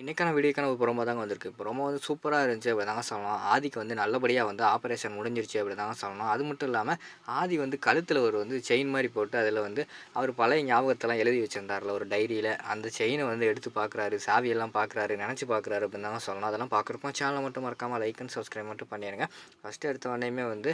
இன்றைக்கான வீடியோக்கான ஒரு ப்ரோமோ தாங்க வந்திருக்கு. ப்ரோமோ வந்து சூப்பராக இருந்துச்சு அப்படி தாங்க சொல்லலாம் ஆதிக்கு வந்து நல்லபடியாக வந்து ஆப்ரேஷன் முடிஞ்சிருச்சு அப்படி தாங்க சொல்லணும். அது மட்டும் இல்லாமல் ஆதி வந்து கழுத்தில் ஒரு வந்து செயின் மாதிரி போட்டு அதில் வந்து அவர் பழைய ஞாபகத்தெல்லாம் எழுதி வச்சுருந்தார்ல ஒரு டைரியில் அந்த செயினை வந்து எடுத்து பார்க்குறாரு சாவியெல்லாம் பார்க்குறாரு நினச்சி பார்க்குறாரு அப்படின்னு தாங்க சொல்லணும். அதெல்லாம் பார்க்குறப்போ சேனலை மட்டும் மறக்காமல் லைக் அண்ட் சப்ஸ்கிரைப் மட்டும் பண்ணிடுங்க ஃபஸ்ட்டு எடுத்த உடனேயுமே வந்து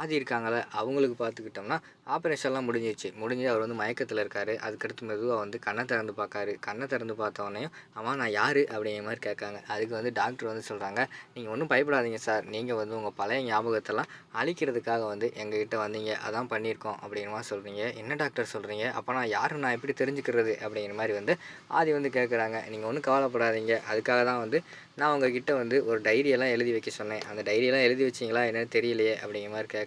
ஆதி இருக்காங்கள அவங்களுக்கு பார்த்துக்கிட்டோம்னா ஆப்ரேஷன்லாம் முடிஞ்சிச்சு முடிஞ்சு அவர் வந்து மயக்கத்தில் இருக்கார். அதுக்கடுத்து மெதுவாக வந்து கண்ணை திறந்து பார்க்காரு. கண்ணை திறந்து பார்த்த அவன் அம்மா நான் யார்? அப்படிங்கிற மாதிரி கேட்காங்க. அதுக்கு வந்து டாக்டர் வந்து சொல்கிறாங்க நீங்கள் ஒன்றும் பயப்படாதீங்க சார். நீங்கள் வந்து உங்கள் பழைய ஞாபகத்தெல்லாம் அழிக்கிறதுக்காக வந்து எங்ககிட்ட வந்தீங்க. அதான் பண்ணியிருக்கோம். அப்படிங்கிற மாதிரி சொல்கிறீங்க என்ன டாக்டர் சொல்கிறீங்க அப்போ நான் யாரும் நான் எப்படி தெரிஞ்சுக்கிறது? அப்படிங்கிற மாதிரி வந்து ஆதி வந்து கேட்குறாங்க. நீங்கள் ஒன்றும் கவலைப்படாதீங்க. அதுக்காக தான் வந்து நான் உங்ககிட்ட வந்து ஒரு டைரியெல்லாம் எழுதி வைக்க சொன்னேன். அந்த டைரியெல்லாம் எழுதி வச்சிங்களா? என்னென்னு தெரியலையே. அப்படிங்கிற மாதிரி கேட்காங்க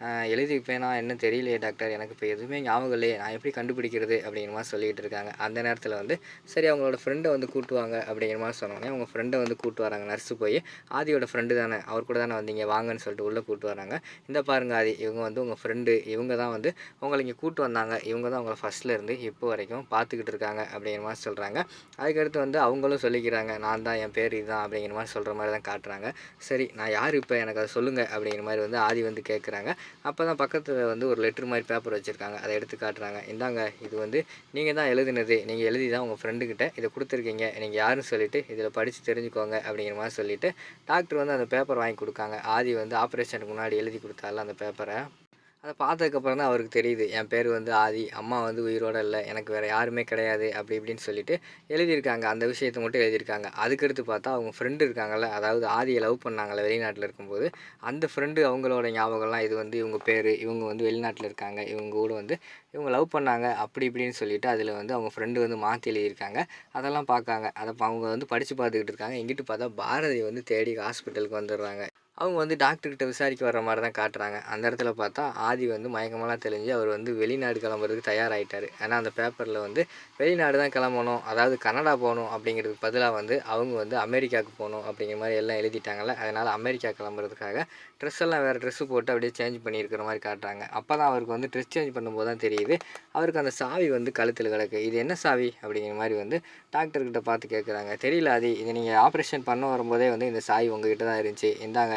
"ஆஹ் எழுதி பேனா என்ன தெரியலையே டாக்டர் எனக்கு இப்போ எதுவுமே ஞாபகம் இல்லையே நான் எப்படி கண்டுபிடிக்கிறது அப்படிங்கிற மாதிரி சொல்லிகிட்டு இருக்காங்க. அந்த நேரத்தில் வந்து சரி அவங்களோட ஃப்ரெண்டை வந்து கூட்டுவாங்க அப்படிங்கிற மாதிரி சொன்னோன்னே அவங்க ஃப்ரெண்டை வந்து கூட்டு வராங்க. நர்ஸு போய் ஆதியோட ஃப்ரெண்டு தானே அவர் கூட தானே வந்தீங்க வாங்கன்னு சொல்லிட்டு உள்ளே கூட்டு வராங்க. இந்த பாருங்க ஆதி இவங்க வந்து உங்கள் ஃப்ரெண்டு இவங்க தான் வந்து உங்களை இங்கே கூட்டு வந்தாங்க. இவங்க தான் உங்களை ஃபஸ்ட்டில் இருந்து இப்போ வரைக்கும் பார்த்துக்கிட்டு இருக்காங்க. அப்படிங்கிற மாதிரி சொல்கிறாங்க அதுக்கடுத்து வந்து அவங்களும் சொல்லிக்கிறாங்க நான் தான் என் பேர் இதுதான் அப்படிங்கிற மாதிரி சொல்கிற மாதிரி தான் காட்டுறாங்க. சரி நான் யார் இப்போ? எனக்கு அதை சொல்லுங்கள் அப்படிங்கிற மாதிரி வந்து ஆதி வந்து கேட்குறாங்க அப்போ தான் பக்கத்தில் வந்து ஒரு லெட்ரு மாதிரி பேப்பர் வச்சுருக்காங்க. அதை எடுத்து காட்டுறாங்க. இந்தாங்க இது வந்து நீங்கள் தான் எழுதுனது. நீங்கள் எழுதி தான் உங்கள் ஃப்ரெண்டுக்கிட்ட இதை கொடுத்துருக்கீங்க. நீங்கள் யாருன்னு சொல்லிட்டு இதில் படித்து தெரிஞ்சுக்கோங்க அப்படிங்கிற மாதிரி சொல்லிவிட்டு டாக்டர் வந்து அந்த பேப்பர் வாங்கி கொடுக்காங்க. ஆதி வந்து ஆப்ரேஷனுக்கு முன்னாடி எழுதி கொடுத்தால அந்த பேப்பரை அதை பார்த்ததுக்கப்புறம் தான் அவருக்கு தெரியுது. என் பேர் வந்து ஆதி அம்மா வந்து உயிரோட இல்லை எனக்கு வேறு யாருமே கிடையாது அப்படி இப்படின்னு சொல்லிட்டு எழுதியிருக்காங்க. அந்த விஷயத்தை மட்டும் எழுதியிருக்காங்க. அதுக்கடுத்து பார்த்தா அவங்க ஃப்ரெண்டு இருக்காங்கள்ல அதாவது ஆதியை லவ் பண்ணாங்கள்ல வெளிநாட்டில் இருக்கும்போது அந்த ஃப்ரெண்டு அவங்களோட ஞாபகம்லாம் இது வந்து இவங்க பேர் இவங்க வந்து வெளிநாட்டில் இருக்காங்க இவங்க கூட வந்து இவங்க லவ் பண்ணாங்க அப்படி இப்படின்னு சொல்லிட்டு அதில் வந்து அவங்க ஃப்ரெண்டு வந்து மாற்றி எழுதியிருக்காங்க. அதெல்லாம் பார்க்காங்க. அதை அவங்க வந்து படித்து பார்த்துக்கிட்டு இருக்காங்க. எங்கிட்டு பார்த்தா பாரதி வந்து தேடி ஹாஸ்பிட்டலுக்கு வந்துடுறாங்க. அவங்க வந்து டாக்டர்கிட்ட விசாரிக்க வர்ற மாதிரி தான் காட்டுறாங்க. அந்த இடத்துல பார்த்தா ஆதி வந்து மயக்கமெல்லாம் தெளிஞ்சு அவர் வந்து வெளிநாடு கிளம்புறதுக்கு தயாராகிட்டார் ஏன்னா அந்த பேப்பரில் வந்து வெளிநாடு தான் கிளம்பணும் அதாவது கனடா போகணும் அப்படிங்கிறதுக்கு பதிலாக வந்து அவங்க வந்து அமெரிக்காவுக்கு போகணும் அப்படிங்கிற மாதிரி எல்லாம் எழுதிட்டாங்கல்ல. அதனால் அமெரிக்கா கிளம்புறதுக்காக ட்ரெஸ் எல்லாம் வேறு ட்ரெஸ்ஸு போட்டு அப்படியே சேஞ்ச் பண்ணியிருக்கிற மாதிரி காட்டுறாங்க. அப்போ தான் அவருக்கு வந்து ட்ரெஸ் சேஞ்ச் பண்ணும்போது தான் தெரியுது அவருக்கு அந்த சாவி வந்து கழுத்தில் கிடக்கு. இது என்ன சாவி? அப்படிங்கிற மாதிரி வந்து டாக்டர்கிட்ட பார்த்து கேட்குறாங்க தெரியல அது இது நீங்கள் ஆப்ரேஷன் பண்ண வரும்போதே வந்து இந்த சாவி உங்ககிட்ட தான் இருந்துச்சு. இந்தாங்க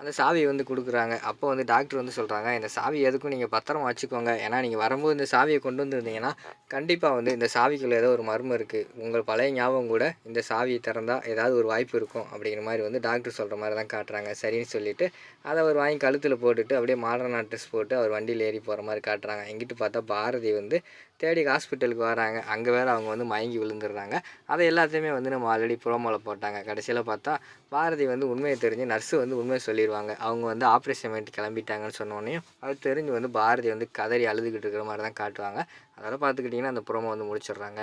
அந்த சாவியை வந்து கொடுக்குறாங்க. அப்போ வந்து டாக்டர் வந்து சொல்கிறாங்க இந்த சாவி எதுக்கும் நீங்கள் பத்திரமா வச்சுக்கோங்க. ஏன்னா நீங்கள் வரும்போது இந்த சாவியை கொண்டு வந்திருந்தீங்கன்னா கண்டிப்பாக வந்து இந்த சாவிக்குள்ளே ஏதோ ஒரு மர்மம் இருக்குது உங்கள் பழைய ஞாபகம் கூட இந்த சாவியை திறந்தால் ஏதாவது ஒரு வாய்ப்பு இருக்கும் அப்படிங்கிற மாதிரி வந்து டாக்டர் சொல்கிற மாதிரி தான் காட்டுறாங்க. சரின்னு சொல்லிட்டு அதை அவர் வாங்கி கழுத்தில் போட்டுட்டு அப்படியே மாடர்ன் ட்ரெஸ் போட்டு அவர் வண்டியில் ஏறி போகிற மாதிரி காட்டுறாங்க. எங்கிட்டு பார்த்தா பாரதி வந்து தேடி ஹாஸ்பிட்டலுக்கு வராங்க. அங்கே வேறு அவங்க வந்து மயங்கி விழுந்துடுறாங்க. அதை எல்லாத்தையுமே வந்து நம்ம ஆல்ரெடி ப்ரோமோவில் போட்டாங்க. கடைசியில் பார்த்தா பாரதி வந்து உண்மையை தெரிஞ்சு நர்ஸு வந்து உண்மையை சொல்லி சொல்லிடுவாங்க அவங்க வந்து ஆப்ரேஷன் பண்ணிட்டு கிளம்பிட்டாங்கன்னு சொன்னோடனே அது தெரிஞ்சு வந்து பாரதி வந்து கதறி அழுதுகிட்டு இருக்கிற மாதிரி தான் காட்டுவாங்க. அதெல்லாம் பார்த்துக்கிட்டிங்கன்னா அந்த புறமை வந்து முடிச்சிடுறாங்க.